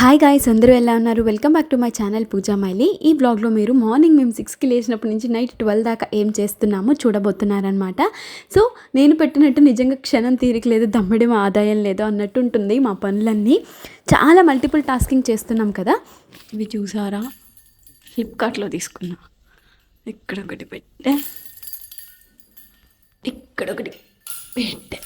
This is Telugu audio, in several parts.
హాయ్ గాయ్స్ అందరూ ఎలా ఉన్నారు? Welcome back to my channel Pooja మైలి ఈ బ్లాగ్లో మీరు మార్నింగ్ మేము సిక్స్కి లేచినప్పటి నుంచి నైట్ ట్వెల్వ్ దాకా ఏం చేస్తున్నామో చూడబోతున్నారనమాట సో నేను పెట్టినట్టు నిజంగా క్షణం తీరిక లేదు దమ్మడం ఆదాయం లేదు అన్నట్టు ఉంటుంది మా పనులన్నీ. చాలా మల్టిపుల్ టాస్కింగ్ చేస్తున్నాం కదా. ఇవి చూసారా? ఫ్లిప్కార్ట్లో తీసుకున్నా. ఇక్కడ ఒకటి పెట్టే. ఇక్కడ ఒకటి పెట్టే.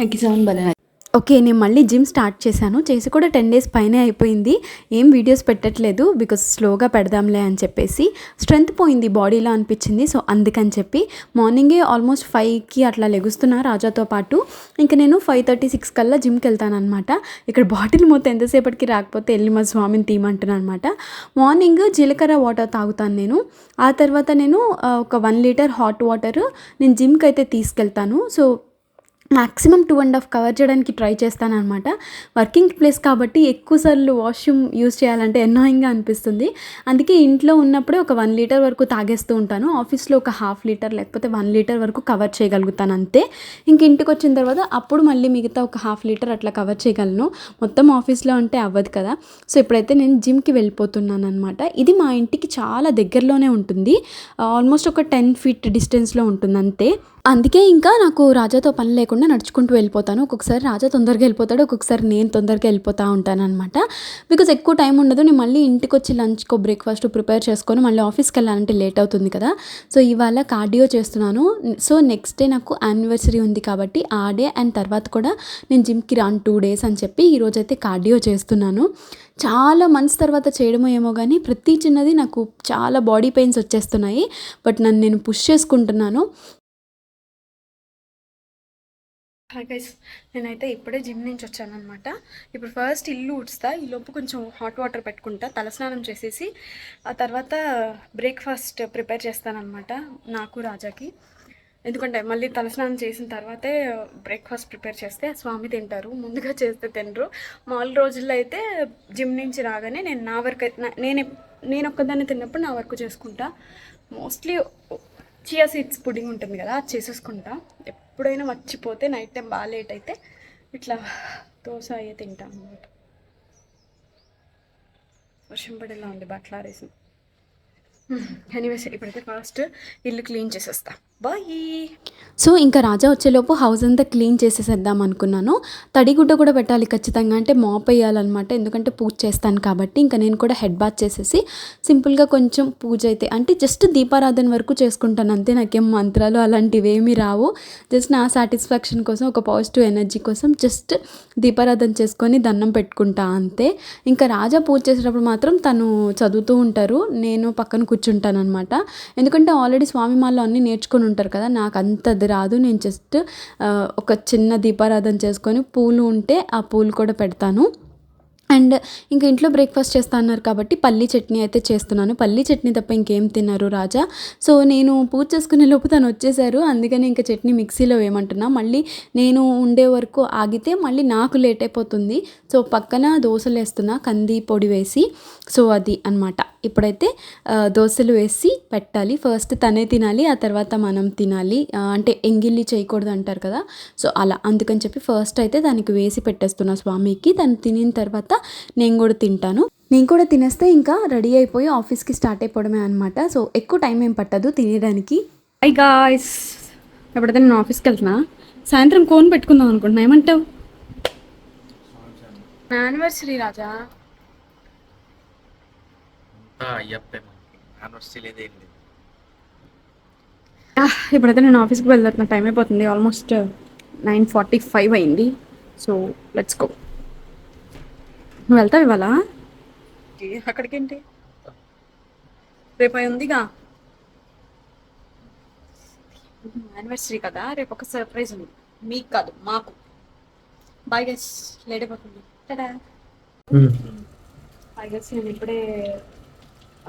నాకు సౌండ్ భలే ఓకే నేను మళ్ళీ జిమ్ స్టార్ట్ చేశాను. చేసి కూడా టెన్ డేస్ పైనే అయిపోయింది. ఏం వీడియోస్ పెట్టట్లేదు బికాస్ స్లోగా పెడదాంలే అని చెప్పేసి స్ట్రెంత్ పోయింది బాడీలో అనిపించింది. సో అందుకని చెప్పి మార్నింగే ఆల్మోస్ట్ ఫైవ్కి అట్లా లెగుస్తున్నా రాజాతో పాటు. ఇంకా నేను ఫైవ్ థర్టీ సిక్స్ కల్లా జిమ్కి వెళ్తానమాట ఇక్కడ బాటిల్ మొత్తం ఎంతసేపటికి రాకపోతే వెళ్ళి మా స్వామిని తీయమంటున్నాను అనమాట మార్నింగ్ జీలకర్ర వాటర్ తాగుతాను నేను. ఆ తర్వాత నేను ఒక వన్ లీటర్ హాట్ వాటర్ నేను జిమ్కి అయితే తీసుకెళ్తాను. So maximum two and half cover చేయడానికి ట్రై చేస్తాను అనమాట వర్కింగ్ ప్లేస్ కాబట్టి ఎక్కువసార్లు వాష్రూమ్ యూస్ చేయాలంటే ఎన్నోయింగ్గా అనిపిస్తుంది. అందుకే ఇంట్లో ఉన్నప్పుడే ఒక వన్ లీటర్ వరకు తాగేస్తూ ఉంటాను. ఆఫీస్లో ఒక హాఫ్ లీటర్ లేకపోతే వన్ లీటర్ వరకు కవర్ చేయగలుగుతాను అంతే. ఇంక ఇంటికి వచ్చిన తర్వాత అప్పుడు మళ్ళీ మిగతా ఒక హాఫ్ లీటర్ అట్లా కవర్ చేయగలను. మొత్తం ఆఫీస్లో అంటే అవ్వదు కదా. సో ఇప్పుడైతే నేను జిమ్కి వెళ్ళిపోతున్నాను అనమాట ఇది మా ఇంటికి చాలా దగ్గరలోనే ఉంటుంది. ఆల్మోస్ట్ ఒక టెన్ ఫీట్ డిస్టెన్స్లో ఉంటుంది అంతే అందుకే ఇంకా నాకు రాజాతో పని లేకుండా నడుచుకుంటూ వెళ్ళిపోతాను. ఒక్కొక్కసారి రాజా తొందరగా వెళ్ళిపోతాడు ఒక్కొక్కసారి నేను తొందరగా వెళ్ళిపోతూ ఉంటాను అనమాట బికాజ్ ఎక్కువ టైం ఉండదు నేను మళ్ళీ ఇంటికి వచ్చి లంచ్కో బ్రేక్ఫాస్ట్ ప్రిపేర్ చేసుకొని మళ్ళీ ఆఫీస్కి వెళ్ళాలంటే లేట్ అవుతుంది కదా. సో ఇవాళ కార్డియో చేస్తున్నాను. సో నెక్స్ట్ డే నాకు యానివర్సరీ ఉంది కాబట్టి ఆ డే అండ్ తర్వాత కూడా నేను జిమ్కి రాను టూ డేస్ అని చెప్పి ఈరోజు అయితే కార్డియో చేస్తున్నాను. చాలా మంత్స్ తర్వాత చేయడమో ఏమో కానీ ప్రతి చిన్నది నాకు చాలా బాడీ పెయిన్స్ వచ్చేస్తున్నాయి. బట్ నన్ను నేను పుష్ చేసుకుంటున్నాను. హాయ్ గైస్ నేనైతే ఇప్పుడే జిమ్ నుంచి వచ్చాను అనమాట ఇప్పుడు ఫస్ట్ ఇల్లు ఉడుస్తా ఈ లోపు కొంచెం హాట్ వాటర్ పెట్టుకుంటా తలస్నానం చేసేసి ఆ తర్వాత బ్రేక్ఫాస్ట్ ప్రిపేర్ చేస్తానమాట నాకు రాజాకి. ఎందుకంటే మళ్ళీ తలస్నానం చేసిన తర్వాతే బ్రేక్ఫాస్ట్ ప్రిపేర్ చేస్తే స్వామి తింటారు ముందుగా చేస్తే తినరు. మామూలు రోజుల్లో అయితే జిమ్ నుంచి రాగానే నేను నా వరకు అయితే- నేను నేను ఒక్కదాన్ని తిన్నప్పుడు నా వరకు చేసుకుంటా. మోస్ట్లీ చియా సీడ్స్ పుడింగ్ ఉంటుంది కదా అది చేసేసుకుంటా. ఎప్పుడైనా మర్చిపోతే నైట్ టైం బాగా లేట్ అయితే ఇట్లా దోశ అయ్యే తింటాం అనమాట వర్షం పడేలా ఉంది బట్టలారేసి ఎనీవేస్ ఇప్పుడైతే ఫాస్ట్ ఇల్లు క్లీన్ చేసేస్తాను బాయ్ సో ఇంకా రాజా వచ్చేలోపు హౌస్ అంతా క్లీన్ చేసేసేద్దాం అనుకున్నాను. తడిగుడ్డ కూడా పెట్టాలి ఖచ్చితంగా. అంటే మాప్ వేయాలన్నమాట. ఎందుకంటే పూజ చేస్తాను కాబట్టి ఇంకా నేను కూడా హెడ్ బాత్ చేసేసి సింపుల్గా కొంచెం పూజ అయితే అంటే జస్ట్ దీపారాధన వరకు చేసుకుంటాను. అంతే నాకేం మంత్రాలు అలాంటివి ఏమీ రావు. జస్ట్ నా సాటిస్ఫాక్షన్ కోసం ఒక పాజిటివ్ ఎనర్జీ కోసం జస్ట్ దీపారాధన చేసుకొని దండం పెట్టుకుంటా అంతే. ఇంకా రాజా పూజ చేసేటప్పుడు మాత్రం తను చదువుతూ ఉంటారు. నేను పక్కన కూర్చుంటాను అనమాట ఎందుకంటే ఆల్రెడీ స్వామి మాల్లో అన్నీ నేర్చుకొని ఉంటారు కదా నాకు అంత అది రాదు. నేను జస్ట్ ఒక చిన్న దీపారాధన చేసుకొని పూలు ఉంటే ఆ పూలు కూడా పెడతాను. అండ్ ఇంకా ఇంట్లో బ్రేక్ఫాస్ట్ చేస్తా అన్నారు కాబట్టి పల్లీ చట్నీ అయితే చేస్తున్నాను. పల్లీ చట్నీ తప్ప ఇంకేం తిన్నారు రాజా? సో నేను పూజ చేసుకునే లోపు తను వచ్చేసారు. అందుకని ఇంకా చట్నీ మిక్సీలో వేయమంటున్నా. మళ్ళీ నేను ఉండే వరకు ఆగితే మళ్ళీ నాకు లేట్ అయిపోతుంది. సో పక్కన దోశలు వేస్తున్నా కంది పొడి వేసి. సో అది అన్నమాట. ఇప్పుడైతే దోశలు వేసి పెట్టాలి. ఫస్ట్ తనే తినాలి ఆ తర్వాత మనం తినాలి. అంటే ఎంగిల్లి చేయకూడదు అంటారు కదా. సో అలా అందుకని చెప్పి ఫస్ట్ అయితే దానికి వేసి పెట్టేస్తున్నా స్వామికి. తను తినిన తర్వాత నేను కూడా తింటాను. నేను కూడా తినేస్తే ఇంకా రెడీ అయిపోయి ఆఫీస్కి స్టార్ట్ అయిపోవడమే అనమాట సో ఎక్కువ టైం ఏం పట్టదు తినేయడానికి ఐ గాయస్ ఎప్పుడైతే నేను ఆఫీస్కి వెళ్తున్నా సాయంత్రం కోన్ పెట్టుకుందాం అనుకుంటున్నా. ఏమంటావు? యానివర్సరీ రాజా. అయ్యప్పే యానివర్సరీ లేదేం లేదు. ఆ, ఇప్పుడైతే నేను ఆఫీస్కి వెళ్తున్నా టైం అయిపోతుంది. ఆల్మోస్ట్ నైన్ ఫార్టీ ఫైవ్ అయింది. సో లెట్స్ గో నువ్వు వెళ్తావు ఇవాళ? అక్కడికేంటి? రేపు అయి ఉందిగా? యానివర్సరీ కదా రేపు ఒక సర్ప్రైజ్ ఉంది. మీకు కాదు మాకు. బాయ్ గెస్ లేట్ అయిపోతుంది. బాయ్ గెస్ నేను ఇప్పుడే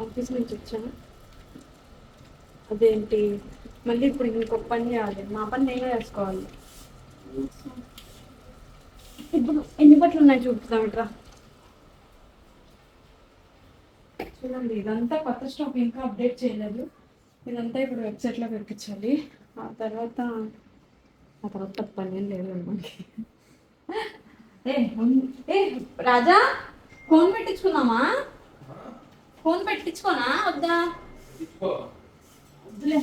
ఆఫీస్ నుంచి వచ్చాను. అదేంటి? మళ్ళీ ఇప్పుడు ఇంకొక పని చేయాలి. మా పని నేనే చేసుకోవాలి. ఇప్పుడు ఎన్ని బట్టలు ఉన్నాయి చూపుతాం ఇట్రా చూడండి ఇదంతా కొత్త స్టాక్ ఇంకా అప్డేట్ చేయలేదు. ఇదంతా ఇప్పుడు వెబ్సైట్లో పెరిపించాలి ఆ తర్వాత ఆ తర్వాత పని ఏం లేదు మనకి. ఏ ఏ రాజా ఫోన్ పెట్టించుకుందామా? ఫోన్ పెట్టించుకోనా? వద్దా? వద్దులే.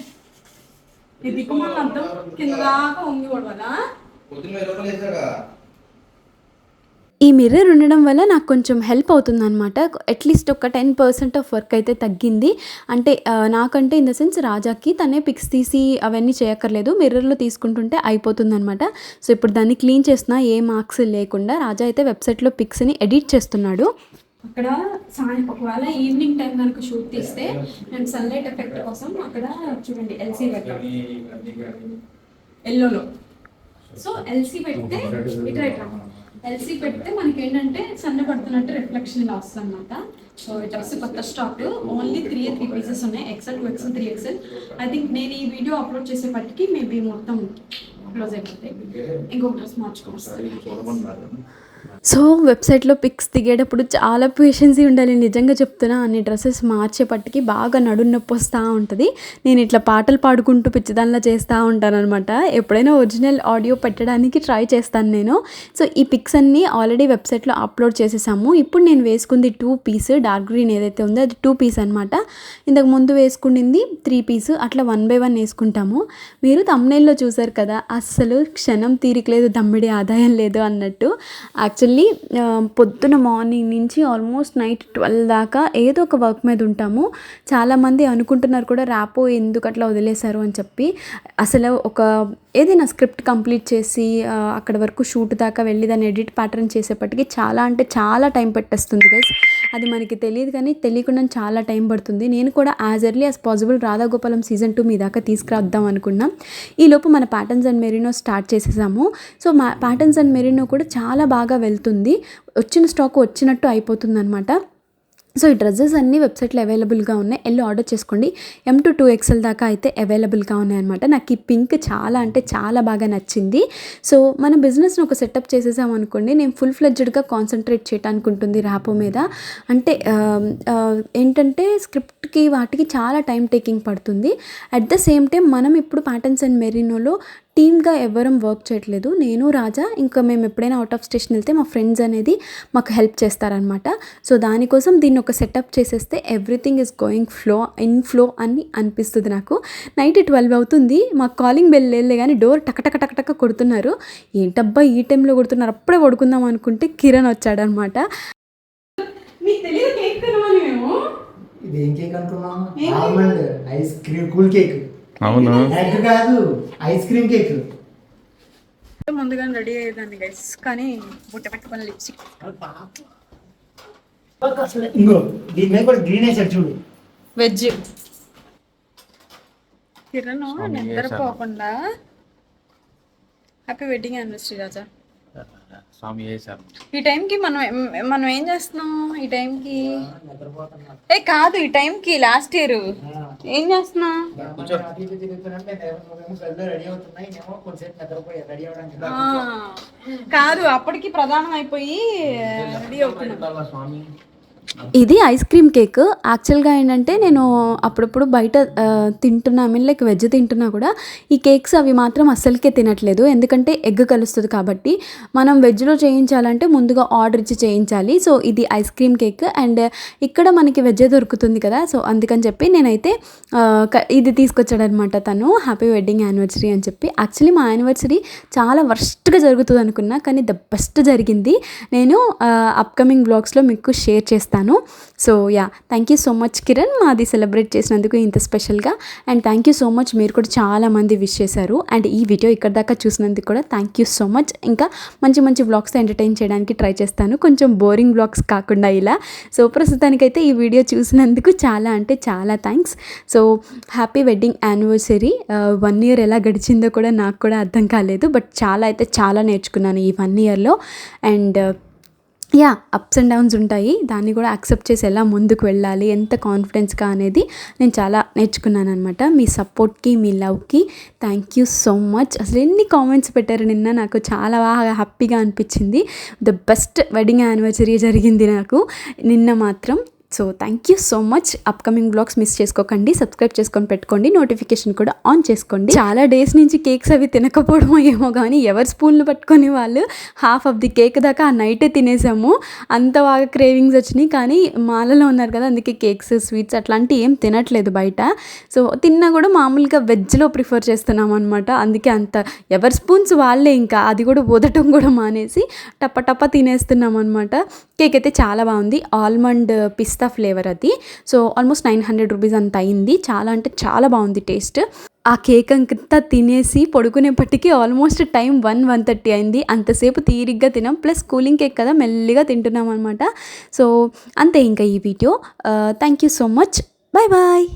ఈ దిక్కుమాల అర్థం కింద దాకా ఉంగి ఈ మిర్రర్ ఉండడం వల్ల నాకు కొంచెం హెల్ప్ అవుతుంది అనమాట అట్లీస్ట్ ఒక టెన్ పర్సెంట్ ఆఫ్ వర్క్ అయితే తగ్గింది. అంటే నాకంటే ఇన్ ద సెన్స్ రాజాకి తనే పిక్స్ తీసి అవన్నీ చేయక్కర్లేదు. మిర్రర్లో తీసుకుంటుంటే అయిపోతుంది అనమాట సో ఇప్పుడు దాన్ని క్లీన్ చేస్తున్నా ఏ మార్క్స్ లేకుండా రాజా అయితే వెబ్సైట్లో పిక్స్ని ఎడిట్ చేస్తున్నాడు. అక్కడ సాయం ఒకవేళ ఈవినింగ్ టైం కనుక షూట్ తీస్తే నేను సన్లైట్ ఎఫెక్ట్ కోసం అక్కడ చూడండి ఎల్సీ పెట్టాను ఎల్లోలో సో ఎల్సీ పెడితే ఇట్లా ఎల్సీ పెడితే మనకి ఏంటంటే సన్న పడుతున్నట్టు రిఫ్లెక్షన్ ఇలా వస్తుంది అనమాట సో ఇట్ వస్తే కొత్త stock only three three pieces ఉన్నాయి. XL two XL three XL I think నేను ఈ వీడియో అప్లోడ్ చేసేపటికి మేబీ మొత్తం క్లోజ్ అయిపోతాయి. ఇంకొక డ్రెస్ మార్చుకోవచ్చు. సో వెబ్సైట్లో పిక్స్ దిగేటప్పుడు చాలా పేషెన్సీ ఉండాలి. నిజంగా చెప్తున్నా అన్ని డ్రెస్సెస్ మార్చేపటికి బాగా నడుము నొప్పి వస్తూ ఉంటుంది. నేను ఇట్లా పాటలు పాడుకుంటూ పిచ్చిదానిలా చేస్తూ ఉంటాననమాట ఎప్పుడైనా ఒరిజినల్ ఆడియో పెట్టడానికి ట్రై చేస్తాను నేను. సో ఈ పిక్స్ అన్నీ ఆల్రెడీ వెబ్సైట్లో అప్లోడ్ చేసేసాము. ఇప్పుడు నేను వేసుకుంది టూ పీస్ డార్క్ గ్రీన్ ఏదైతే ఉందో అది టూ పీస్ అనమాట ఇంతకు ముందు వేసుకుండింది త్రీ పీస్ అట్లా వన్ బై వన్ వేసుకుంటాము. మీరు తమ్నైల్లో చూసారు కదా అస్సలు క్షణం తీరికలేదు దమ్మిడి ఆదాయం లేదు అన్నట్టు. యాక్చువల్లీ పొద్దున మార్నింగ్ నుంచి ఆల్మోస్ట్ నైట్ ట్వెల్వ్ దాకా ఏదో ఒక వర్క్ మీద ఉంటాము. చాలామంది అనుకుంటున్నారు కూడా ర్యాపో ఎందుకు అట్లా వదిలేశారు? అని చెప్పి. అసలు ఒక ఏదైనా స్క్రిప్ట్ కంప్లీట్ చేసి అక్కడ వరకు షూట్ దాకా వెళ్ళి దాన్ని ఎడిట్ ప్యాటర్న్ చేసేప్పటికి చాలా అంటే చాలా టైం పెట్టేస్తుంది గైస్ అది మనకి తెలియదు కానీ తెలియకుండా చాలా టైం పడుతుంది. నేను కూడా as early as possible Radhagopalam season two మీ దాకా తీసుకురాద్దాం అనుకున్నాం. ఈలోపు మన ప్యాటర్న్స్ అండ్ మెరీనో స్టార్ట్ చేసేసాము. సో మా ప్యాటర్న్స్ అండ్ మెరీనో కూడా చాలా బాగా వెళ్తుంది. వచ్చిన స్టాక్ వచ్చినట్టు అయిపోతుంది అనమాట సో ఈ డ్రెస్సెస్ అన్నీ వెబ్సైట్లో అవైలబుల్గా ఉన్నాయి. వెళ్ళి ఆర్డర్ చేసుకోండి. ఎం టు టూ ఎక్స్ఎల్ దాకా అయితే అవైలబుల్గా ఉన్నాయన్నమాట. నాకు ఈ పింక్ చాలా అంటే చాలా బాగా నచ్చింది. సో మన బిజినెస్ని ఒక సెటప్ చేసేసాం అనుకోండి. నేను ఫుల్ ఫ్లెడ్జ్డ్గా కాన్సన్ట్రేట్ చేయడానికి ఉంటుంది ర్యాపో మీద. అంటే ఏంటంటే స్క్రిప్ట్కి వాటికి చాలా టైం టేకింగ్ పడుతుంది. అట్ ద సేమ్ టైం మనం ఇప్పుడు ప్యాటర్న్స్ అండ్ మెరీనోలో టీమ్గా ఎవరం వర్క్ చేయట్లేదు. నేను రాజా ఇంకా మేము ఎప్పుడైనా అవుట్ ఆఫ్ స్టేషన్ వెళ్తే మా ఫ్రెండ్స్ అనేది మాకు హెల్ప్ చేస్తారనమాట సో దానికోసం దీన్ని ఒక సెటప్ చేసేస్తే everything is going flow in flow అని అనిపిస్తుంది నాకు. నైట్ ట్వెల్వ్ అవుతుంది. మా కాలింగ్ బెల్ వెళ్ళే కానీ డోర్ టకటక టకటక కొడుతున్నారు. ఏంటబ్బా ఈ టైంలో కొడుతున్నారు? అప్పుడే పడుకుందాం అనుకుంటే కిరణ్ వచ్చాడనమాట మీకు ఇది ఏం కేక్ అనుకున్నాం almond ice cream cool cake అవును? ఎగ్ కాదు ఐస్ క్రీమ్ కేక్ ముందుగానే రెడీ అయ్యేదాన్ని గైస్ కానీ బుట్ట పెట్టుకొని లిప్స్టిక్ ఇంకో దీని మీద కూడా గ్రీన్ వేసాడు చూడు. వెజ్ కిరణ్ నిద్రపోకుండా. Happy wedding anniversary Raja. స్వామి చేశారు. ఈ టైంకి మనం ఏం- మనం ఏం చేస్తున్నాం? ఈ టైంకి? ఏ కాదు ఈ టైంకి లాస్ట్ ఇయర్ ఏం చేస్తున్నాం? రెడీ అవుతున్నాయి నేమో కొంచెంసేపు నిద్రపోయా రెడీ అవడానికి ఆ, కాదు అప్పటికి ప్రధానం అయిపోయి రెడీ అవుతున్నాం స్వామి? ఇది ఐస్ క్రీమ్ కేక్. యాక్చువల్గా ఏంటంటే నేను అప్పుడప్పుడు బయట తింటున్నా మీన్ లైక్ వెజ్ తింటున్నా కూడా ఈ కేక్స్ అవి మాత్రం అస్సలకే తినట్లేదు. ఎందుకంటే ఎగ్ కలుస్తుంది కాబట్టి మనం వెజ్లో చేయించాలంటే ముందుగా ఆర్డర్ ఇచ్చి చేయించాలి. సో ఇది ఐస్ క్రీమ్ కేక్. అండ్ ఇక్కడ మనకి వెజ్ దొరుకుతుంది కదా. సో అందుకని చెప్పి నేనైతే ఇది తీసుకొచ్చాడనమాట తను. హ్యాపీ వెడ్డింగ్ యానివర్సరీ అని చెప్పి. యాక్చువల్లీ మా యానివర్సరీ చాలా వర్స్ట్గా జరుగుతుంది అనుకున్నా కానీ ద బెస్ట్ జరిగింది. నేను అప్కమింగ్ బ్లాగ్స్లో మీకు షేర్ చేస్తాను. So yeah thank you so much Kiran మాది సెలబ్రేట్ చేసినందుకు ఇంత స్పెషల్గా and thank you so much మీరు కూడా చాలా మంది విష్ చేశారు. అండ్ ఈ వీడియో ఇక్కడ దాకా చూసినందుకు కూడా థ్యాంక్ యూ సో మచ్ ఇంకా మంచి మంచి బ్లాగ్స్ ఎంటర్టైన్ చేయడానికి ట్రై చేస్తాను. కొంచెం బోరింగ్ బ్లాగ్స్ కాకుండా ఇలా. సో ప్రస్తుతానికైతే ఈ వీడియో చూసినందుకు చాలా అంటే చాలా thanks so happy wedding anniversary one year ఎలా గడిచిందో కూడా నాకు కూడా అర్థం కాలేదు. బట్ చాలా అయితే చాలా నేర్చుకున్నాను ఈ వన్ ఇయర్లో and yeah ups and downs ఉంటాయి. దాన్ని కూడా యాక్సెప్ట్ చేసి ఎలా ముందుకు వెళ్ళాలి ఎంత కాన్ఫిడెన్స్గా అనేది నేను చాలా నేర్చుకున్నాను అనమాట మీ సపోర్ట్కి మీ లవ్కి థ్యాంక్ యూ సో మచ్ అసలు ఎన్ని కామెంట్స్ పెట్టారు నిన్న నాకు చాలా బాగా హ్యాపీగా అనిపించింది. ద బెస్ట్ వెడ్డింగ్ యానివర్సరీ జరిగింది నాకు. నిన్న మాత్రం so thank you so much upcoming vlogs miss చేసుకోకండి సబ్స్క్రైబ్ చేసుకొని పెట్టుకోండి నోటిఫికేషన్ కూడా ఆన్ చేసుకోండి. చాలా డేస్ నుంచి కేక్స్ అవి తినకపోవడం ఏమో కానీ ఎవరు స్పూన్లు పట్టుకొని వాళ్ళు హాఫ్ ఆఫ్ ది కేక్ దాకా ఆ నైటే తినేసాము. అంత బాగా క్రేవింగ్స్ వచ్చినాయి కానీ మాలలో ఉన్నారు కదా అందుకే కేక్స్ స్వీట్స్ అట్లాంటివి ఏం తినట్లేదు బయట. సో తిన్నా కూడా మామూలుగా వెజ్లో ప్రిఫర్ చేస్తున్నాం అనమాట అందుకే అంత ఎవరి స్పూన్స్ వాళ్ళే ఇంకా అది కూడా వదటం కూడా మానేసి టప్ప టప్ప తినేస్తున్నాం అనమాట కేక్ అయితే చాలా బాగుంది. ఆల్మండ్ పిస్తా ఫ్లేవర్ అది. So almost nine hundred rupees అంత అయింది. చాలా అంటే చాలా బాగుంది టేస్ట్. ఆ కేక్ అంతా తినేసి పడుకునేప్పటికీ almost time one one thirty అయింది. అంతసేపు తీరిగ్గా తినాం ప్లస్ కూలింగ్ కేక్ కదా మెల్లిగా తింటున్నాం అనమాట సో అంతే ఇంకా ఈ video. Thank you so much. Bye bye.